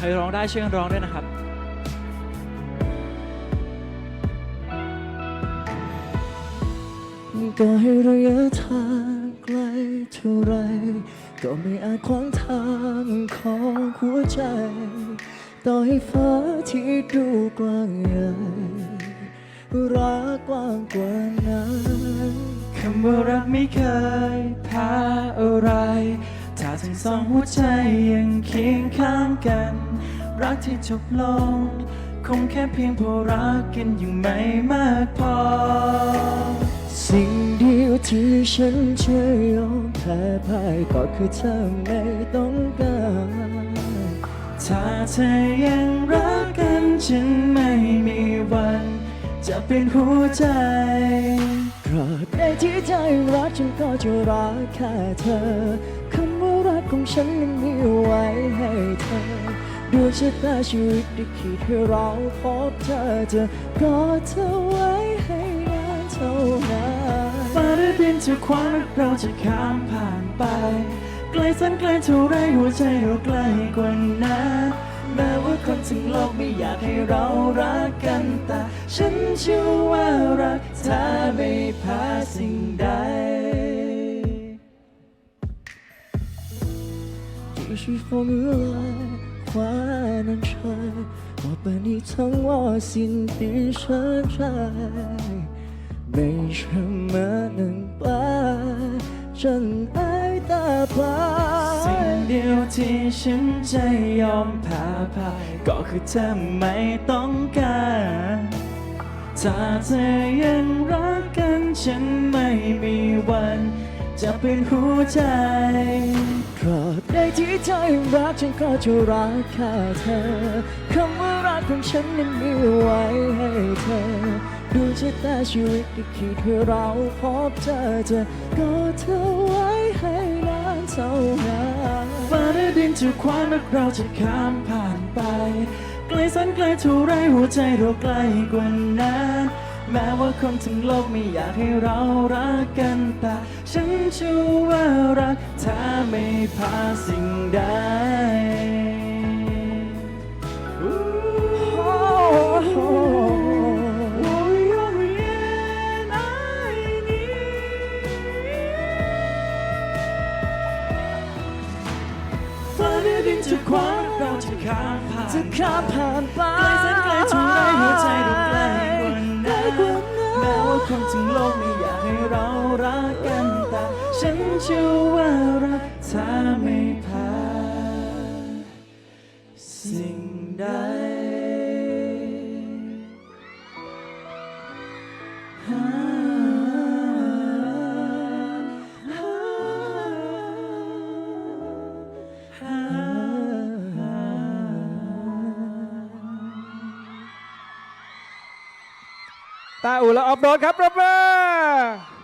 ใครร้องได้ช่วยกันร้องด้วยนะครับก็ให้ระยะทางไกลเท่าไร ก็ไม่อาจขวางทางของหัวใจ ต่อให้ฟ้าที่ดูกว้างใหญ่รักกว้างกว่านั้นคำว่ารักไม่เคยแพ้อะไร ถ้าทั้งสองหัวใจยังเคียงข้างกัน รักที่จบลง คงแค่เพียงพราะรักกันอยู่ไม่มากพอ สิ่งเดียวที่ฉันจะยอมแพ้พ่ายก็คือเธอไม่ต้องการถ้าเธอยังรักกันฉันไม่มีวัน จะเป็นหัวใจตราบใดที่ใจรักฉันก็จะรักแค่เธอคำว่ารักของฉันนั้นมีไว้ให้เธอ ดวงชะตาชีวิตได้คิดให้เราพบเธอจะกอดเธอไว้ให้นานเท่านั้น ฟ้าได้ดินจะคว้ารักเราจะข้ามผ่านไป ไกลสันไกลเท่าไรหัวใจเราใกล้กว่านั้นแม้ว่าคนทั้งโลกไม่อยากให้เรารักกันแต่ ฉันเชื่อว่ารักเธอไม่แพ้สิ่งใด 继续风雨来， 患难拆，我把你藏我心底深处，没什么能把真爱打 สิ่ง 败。 เดียวที่ฉันจะยอมแพ้พ่ายก็คือเธอไม่ต้องการ ถ้าเธอยังรักกันฉันไม่มีวัน จะเป็นหัวใจ ตราบ ใดที่เธอยังรักฉันก็จะรักแค่เธอคำว่ารักของฉันนั้นมีไว้ให้เธอดวงชะตาชีวิตที่คิดให้เราพบเธอจะกอดเธอไว้ให้นานเท่านานฟ้าและดินจะคว้ารักเราจะข้ามผ่านไปไกลสันไกลเท่าไรหัวใจเราใกล้กว่านั้นแม้ว่าคนทั้งโลกไม่อยากให้เรารักกัน ฉันเชื่อว่ารักถ้าไม่พาสิ่งใดจะคว้าเราจะข้ามผ่านจะข้ามผ่านไปใกล้แสนไกลถึงในหัวใจดูใกล้กว่านั้น คนทั้งโลกไม่อยากให้เรารักกันแต่ฉันเชื่อว่ารักเธอ ตาอูและออฟโรดครับปรบมือ